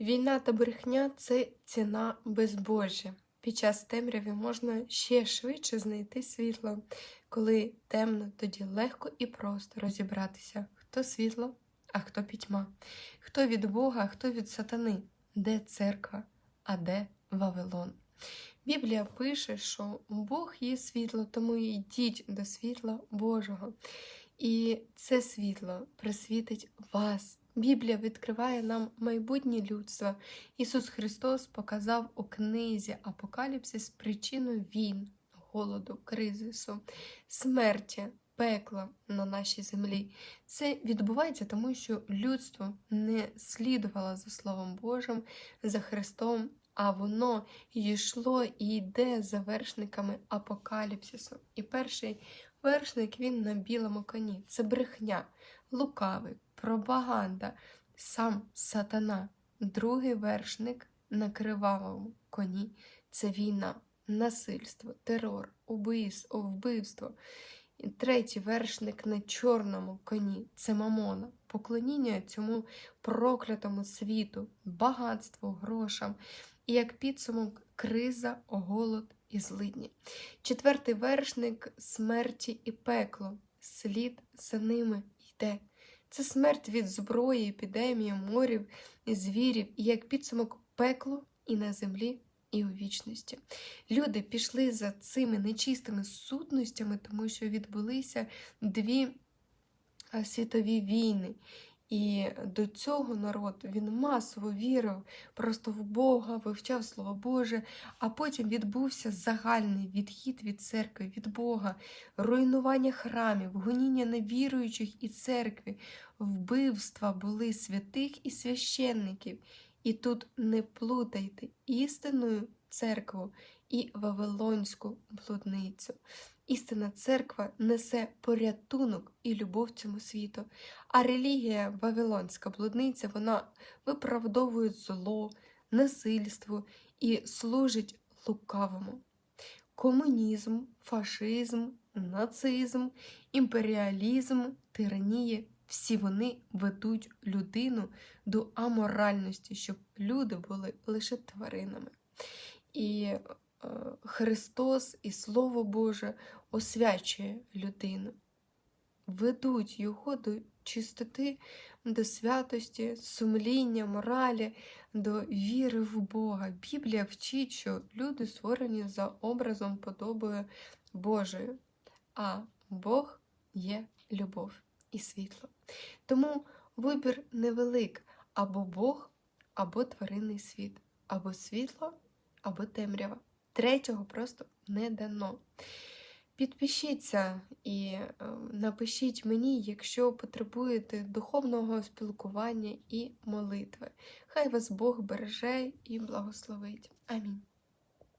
Війна та брехня це ціна безбожжя. Під час темряви можна ще швидше знайти світло. Коли темно, тоді легко і просто розібратися, хто світло, а хто пітьма, хто від Бога, а хто від сатани, де церква, а де Вавилон. Біблія пише, що Бог є світло, тому йдіть до світла Божого. І це світло присвітить вас. Біблія відкриває нам майбутнє людство. Ісус Христос показав у книзі Апокаліпсис причину війн, голоду, кризису, смерті, пекла на нашій землі. Це відбувається тому, що людство не слідувало за Словом Божим, за Христом, а воно йшло і йде за вершниками апокаліпсису. І перший вершник він на білому коні. Це брехня, лукавий, пропаганда, сам сатана. Другий вершник на кривавому коні. Це війна, насильство, терор, вбивство. І третій вершник на чорному коні. Це мамона, поклоніння цьому проклятому світу, багатству, грошам, і як підсумок криза, голод і злидні. Четвертий вершник смерті і пекло, слід за ними йде. Це смерть від зброї, епідемії, морів і звірів, і як підсумок пекло і на землі, і у вічності. Люди пішли за цими нечистими сутностями, тому що відбулися дві світові війни. І до цього народ він масово вірив просто в Бога, вивчав Слово Боже, а потім відбувся загальний відхід від церкви, від Бога, руйнування храмів, гоніння невіруючих і церкви, вбивства були святих і священників. І тут не плутайте істинною церкву і Вавилонську блудницю. Істинна церква несе порятунок і любов цьому світу, а релігія Вавилонська блудниця вона виправдовує зло, насильство і служить лукавому. Комунізм, фашизм, нацизм, імперіалізм, тиранія всі вони ведуть людину до аморальності, щоб люди були лише тваринами. І е, Христос і Слово Боже освячує людину, ведуть його до чистоти, до святості, сумління, моралі, до віри в Бога. Біблія вчить, що люди створені за образом подобою Божою, а Бог є любов і світло. Тому вибір невелик або Бог, або тваринний світ, або світло, або темрява. Третього просто не дано. Підпишіться і е, напишіть мені, якщо потребуєте духовного спілкування і молитви. Хай вас Бог береже і благословить. Амінь.